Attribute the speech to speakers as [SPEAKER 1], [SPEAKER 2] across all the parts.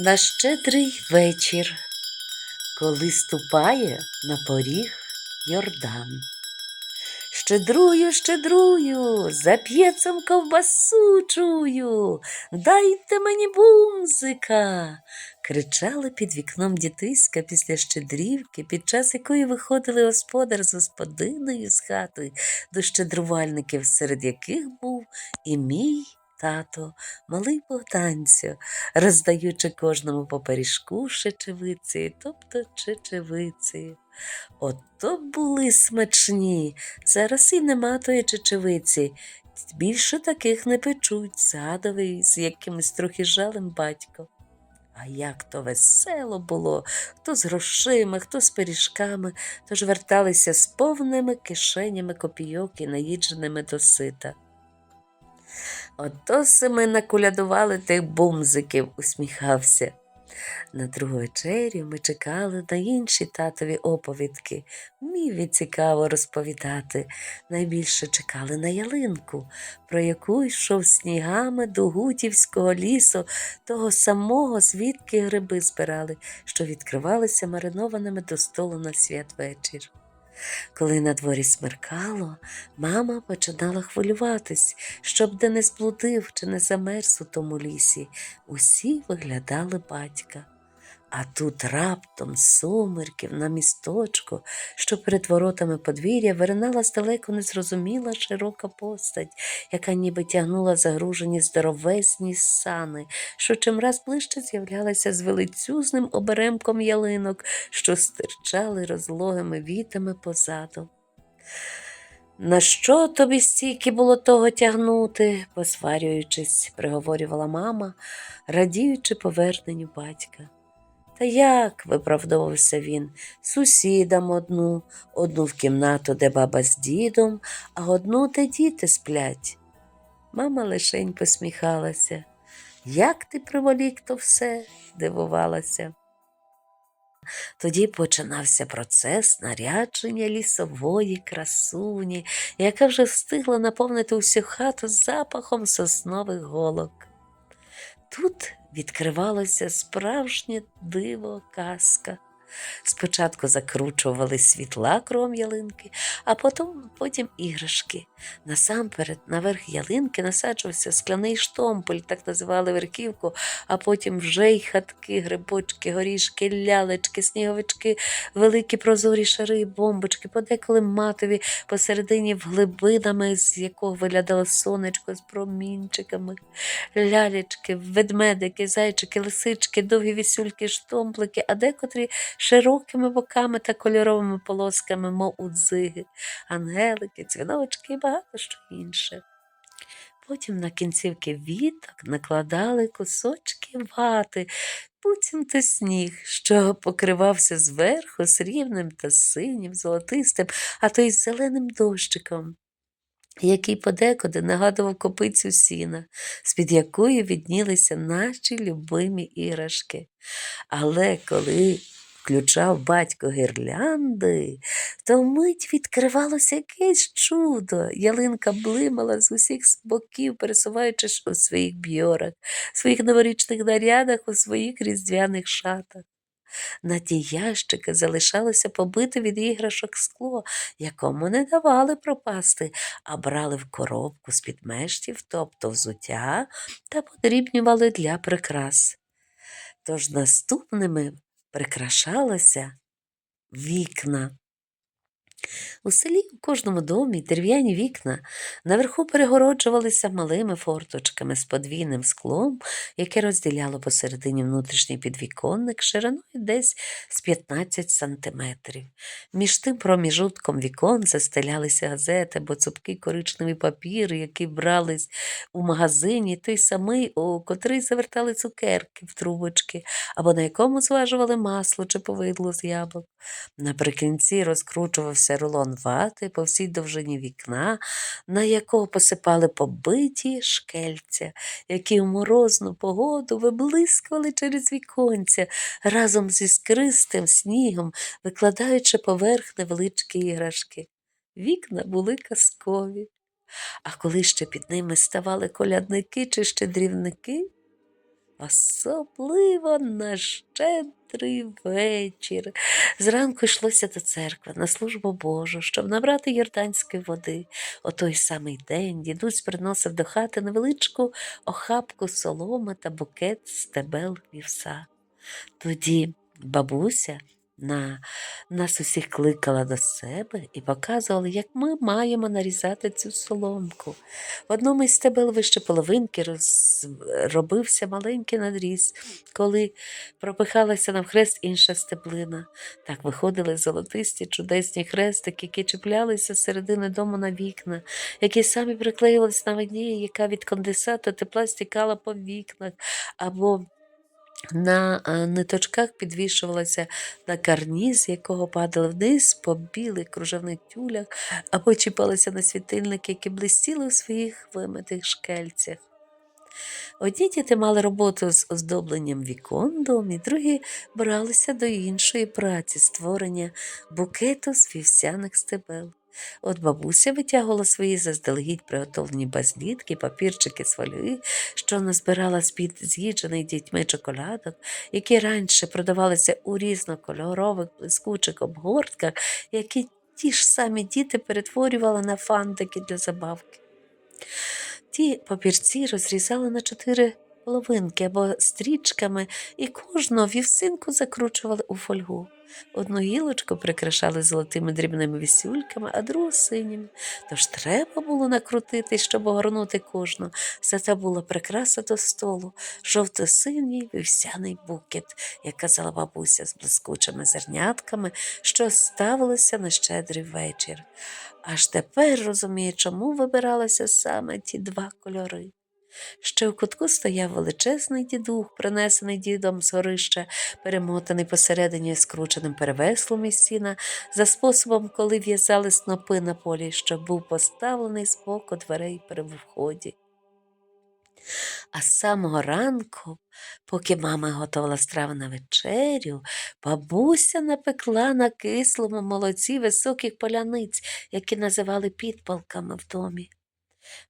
[SPEAKER 1] на щедрий вечір, коли ступає на поріг Йордан. Щедрую, щедрую, за п'єцем ковбасу чую, дайте мені бумзика. Кричали під вікном дітиська після щедрівки, під час якої виходили господар з господиною з хати до щедрувальників, серед яких був і мій тато, малий Богданцю, роздаючи кожному по пиріжку шечевиці, тобто чечевиці. Ото були смачні. Зараз і нема тої чечевиці. Більше таких не печуть, згадував з якимось трохи жалем батько. А як то весело було, хто з грошима, хто з пиріжками, тож верталися з повними кишенями копійок і наїдженими до сита. Ото се ми накулядували тих бумзиків, усміхався. На другу вечерю ми чекали на інші татові оповідки. Вмів він цікаво розповідати. Найбільше чекали на ялинку, про яку йшов снігами до Гутівського лісу, того самого, звідки гриби збирали, що відкривалися маринованими до столу на святвечір. Коли на дворі смеркало, мама починала хвилюватись, щоб де не сплутив чи не замерз у тому лісі. Усі виглядали батька. А тут раптом сумерків на місточку, що перед воротами подвір'я виринала здалеку незрозуміла широка постать, яка ніби тягнула загружені здоровезні сани, що чимраз ближче з'являлася з велицюзним оберемком ялинок, що стирчали розлогими вітами позаду. На що тобі стільки було того тягнути? посварюючись, приговорювала мама, радіючи поверненню батька. Та як, виправдовувався він, сусідам одну, одну в кімнату, де баба з дідом, а одну, де діти сплять. Мама лишень посміхалася. Як ти приволік то все? дивувалася. Тоді починався процес нарядження лісової красуні, яка вже встигла наповнити усю хату запахом соснових голок. Тут відкривалося справжнє диво казка. Спочатку закручували світла кром ялинки, а потім, потім іграшки. Насамперед, наверх ялинки насаджувався скляний штомполь, так називали верхівку, а потім вже й хатки, грибочки, горішки, лялечки, сніговички, великі прозорі шари, бомбочки, подеколи матові посередині вглибинами, з якого виглядало сонечко з промінчиками, лялечки, ведмедики, зайчики, лисички, довгі вісюльки, штомплики, а декотрі широкими боками та кольоровими полосками, мов у дзиги, ангелики, цвіночки і багато що інше. Потім на кінцівки віток накладали кусочки вати, буцімто сніг, що покривався зверху срібним та синім, золотистим, а то й зеленим дощиком. Який подекуди нагадував копицю сіна, з-під якої віднілися наші любимі іграшки. Але коли включав батько гірлянди, то вмить відкривалося якесь чудо. Ялинка блимала з усіх боків, пересуваючись у своїх бьорах, своїх новорічних нарядах, у своїх різдвяних шатах. На ті ящики залишалося побите від іграшок скло, якому не давали пропасти, а брали в коробку з підмештів, тобто взуття, та подрібнювали для прикрас. Тож наступними прикрашалися вікна. У селі у кожному домі дерев'яні вікна наверху перегороджувалися малими форточками з подвійним склом, яке розділяло посередині внутрішній підвіконник шириною десь з 15 сантиметрів. Між тим проміжутком вікон застелялися газети або цупкий коричневий папір, який брали у магазині, той самий, у котрий завертали цукерки в трубочки, або на якому зважували масло чи повидло з яблук. Наприкінці розкручувався рулон вати по всій довжині вікна, на якого посипали побиті шкельця, які в морозну погоду виблискували через віконця разом зі скристим снігом, викладаючи поверх невеличкі іграшки. Вікна були казкові. А коли ще під ними ставали колядники чи щедрівники, особливо на щедрий вечір. Зранку йшлося до церкви на службу Божу, щоб набрати йорданської води. У той самий день дідусь приносив до хати невеличку охапку соломи та букет стебел вівса. Тоді бабуся на нас усіх кликала до себе і показувала, як ми маємо нарізати цю соломку. В одному із стебел вище половинки роз... робився маленький надріз, коли пропихалася навхрест інша стеблина. Так виходили золотисті чудесні хрестики, які чіплялися середини дому на вікна, які самі приклеювалися на воді, яка від конденсату тепла стікала по вікнах, або на ниточках підвішувалася на карніз, якого падали вниз по білих кружевних тюлях, або чіпалися на світильники, які блистіли у своїх вимитих шкельцях. Одні діти мали роботу з оздобленням вікон домі, другі бралися до іншої праці створення букету з вівсяних стебел. От бабуся витягувала свої заздалегідь приготовлені базлітки, папірчики з фольги, що назбирала з-під з'їджених дітьми чоколадок, які раніше продавалися у різнокольорових блискучих обгортках, які ті ж самі діти перетворювали на фантики для забавки. Ті папірці розрізали на чотири половинки або стрічками і кожну вівсинку закручували у фольгу. Одну гілочку прикрашали золотими дрібними вісюльками, а другу синіми. Тож треба було накрутити, щоб огорнути кожну. Зате була прикраса до столу, жовто-синій вівсяний букет, як казала бабуся з блискучими зернятками, що ставилися на щедрий вечір. Аж тепер розумію, чому вибиралися саме ті два кольори. Ще в кутку стояв величезний дідух, принесений дідом з горища, перемотаний посередині скрученим перевеслом із сіна, за способом, коли в'язали снопи на полі, що був поставлений з боку дверей при вході. А з самого ранку, поки мама готувала страви на вечерю, бабуся напекла на кислому молоці високих поляниць, які називали підпалками в домі.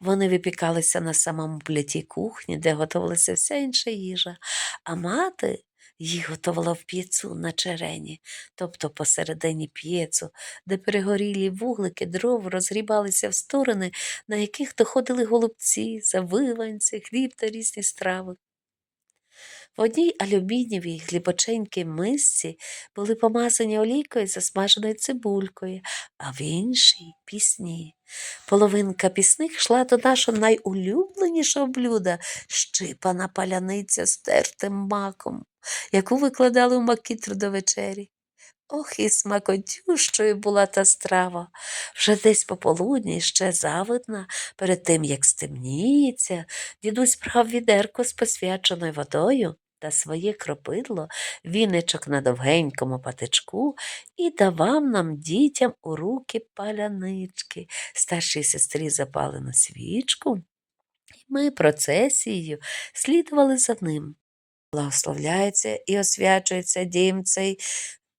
[SPEAKER 1] Вони випікалися на самому пляті кухні, де готувалася вся інша їжа, а мати їх готувала в п'єцу на черені, тобто посередині п'єцу, де перегорілі вуглики дров розгрібалися в сторони, на яких доходили голубці, завиванці, хліб та різні страви. В одній алюмінієвій глибоченькій мисці були помазані олійкою засмаженою цибулькою, а в іншій пісні. Половинка пісних йшла до нашого найулюбленішого блюда щипана паляниця з тертим маком, яку викладали в макітру до вечері. Ох, і смакотющою була та страва. Вже десь пополудні, ще завидна, перед тим, як стемніється, дідусь брав відерко з посвяченою водою та своє кропидло, віничок на довгенькому патичку і давав нам дітям у руки палянички, старшій сестрі запалену свічку, і ми процесією слідували за ним. Благословляється і освячується дім цей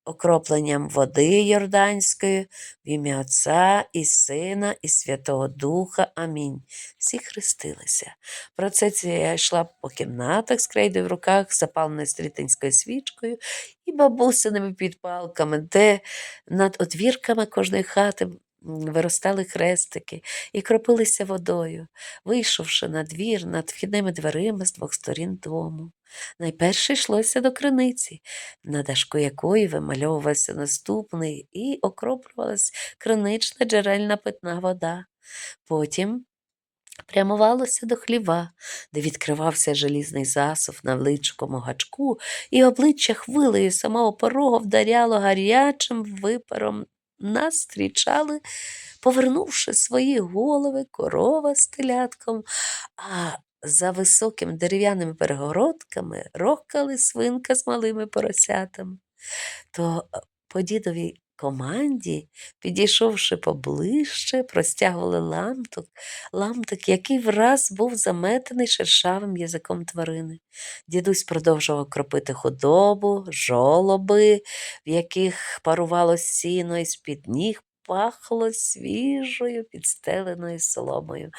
[SPEAKER 1] окропленням води Йорданської, в ім'я Отця і Сина, і Святого Духа. Амінь. Всі хрестилися. Процесія йшла по кімнатах з крейдою в руках, запаленою стрітинською свічкою і бабусиними підпалками, де над одвірками кожної хати. Виростали хрестики і кропилися водою, вийшовши на двір над вхідними дверима з двох сторін дому. Найперше йшлося до криниці, на дашку якої вимальовувався наступний і окроплювалась кринична джерельна питна вода. Потім прямувалося до хліва, де відкривався желізний засув на величкому гачку, і обличчя хвилею самого порогу вдаряло гарячим випаром. Нас зустрічали, повернувши свої голови, корова з телятком, а за високими дерев'яними перегородками рохкали свинка з малими поросятами. То е, по дідовій команді, підійшовши поближче, простягували ламток, ламток, який враз був заметений шершавим язиком тварини. Дідусь продовжував кропити худобу, жолоби, в яких парувало сіно, і з-під ніг пахло свіжою підстеленою соломою.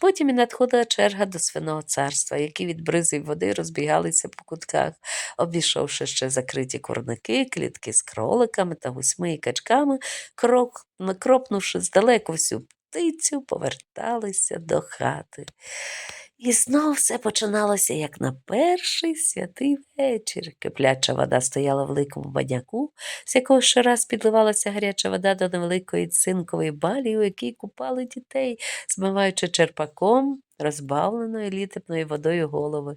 [SPEAKER 1] Потім і надходила черга до свиного царства, які від бризи води розбігалися по кутках, обійшовши ще закриті курники, клітки з кроликами та гусьми і качками, крок, накропнувши здалеку всю птицю, поверталися до хати. І знов все починалося, як на перший святий вечір. Кипляча вода стояла в великому баняку, з якого щораз підливалася гаряча вода до невеликої цинкової балі, у якій купали дітей, змиваючи черпаком розбавленої літепною водою голови.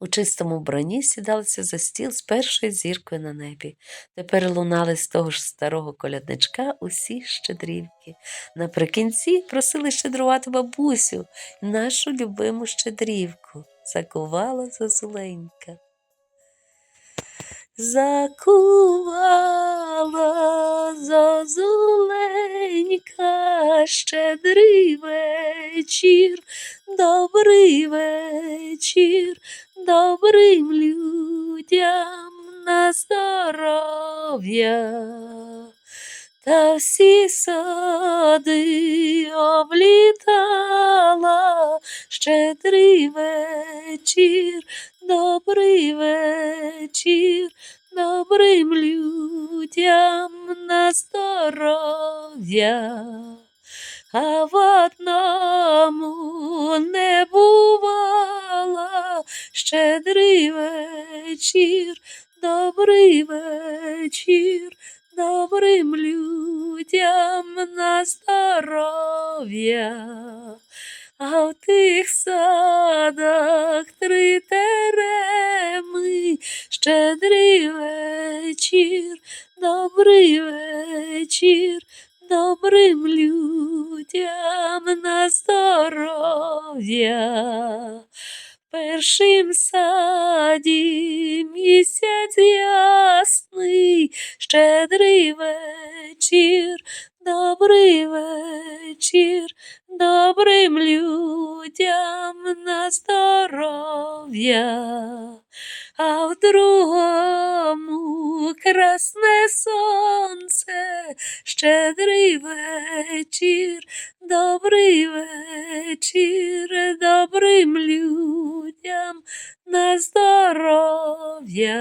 [SPEAKER 1] У чистому вбранні сідалися за стіл з першою зіркою на небі. Тепер лунали з того ж старого колядничка усі щедрівки. Наприкінці просили щедрувати бабусю, нашу любиму щедрівку. Закувала зозуленька. Закувала зозуленька, щедрий вечір, добрий вечір, добрим людям на здоров'я. Та всі сади облітала, щедрий вечір, добрий вечір, добрим людям на здоров'я. А в одному не бувала, щедрий вечір, добрий вечір, добрим людям на здоров'я. А в тих садах три тереми, щедрий вечір, добрий вечір, добрим людям на здоров'я. Першим саді місяць щедрий вечір, добрий вечір, добрим людям на здоров'я. А в другому красне сонце, щедрий вечір, добрий вечір, добрим людям на здоров'я.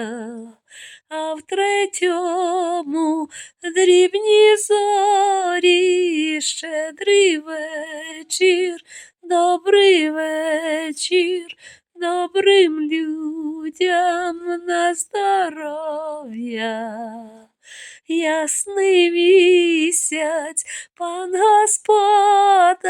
[SPEAKER 1] А в третьому дрібні зорі, щедрий вечір, добрий вечір, добрим людям на здоров'я. Ясний місяць, пан господар,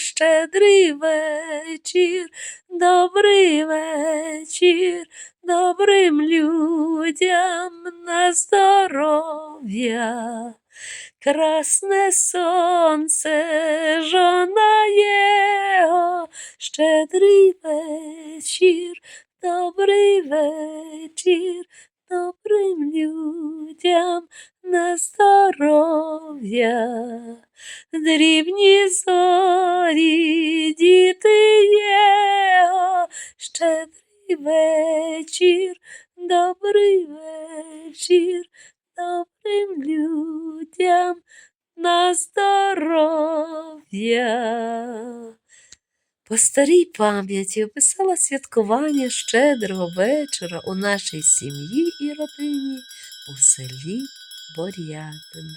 [SPEAKER 1] щедрий вечір, добрий вечір, добрим людям на здоров'я. Красне сонце, жона його, щедрий вечір, добрий вечір, добрим людям на здоров'я. Дрібні зорі, діти його, щедрий вечір, добрий вечір, добрим людям на здоров'я. По старій пам'яті описала святкування щедрого вечора у нашій сім'ї і родині у селі Борятин.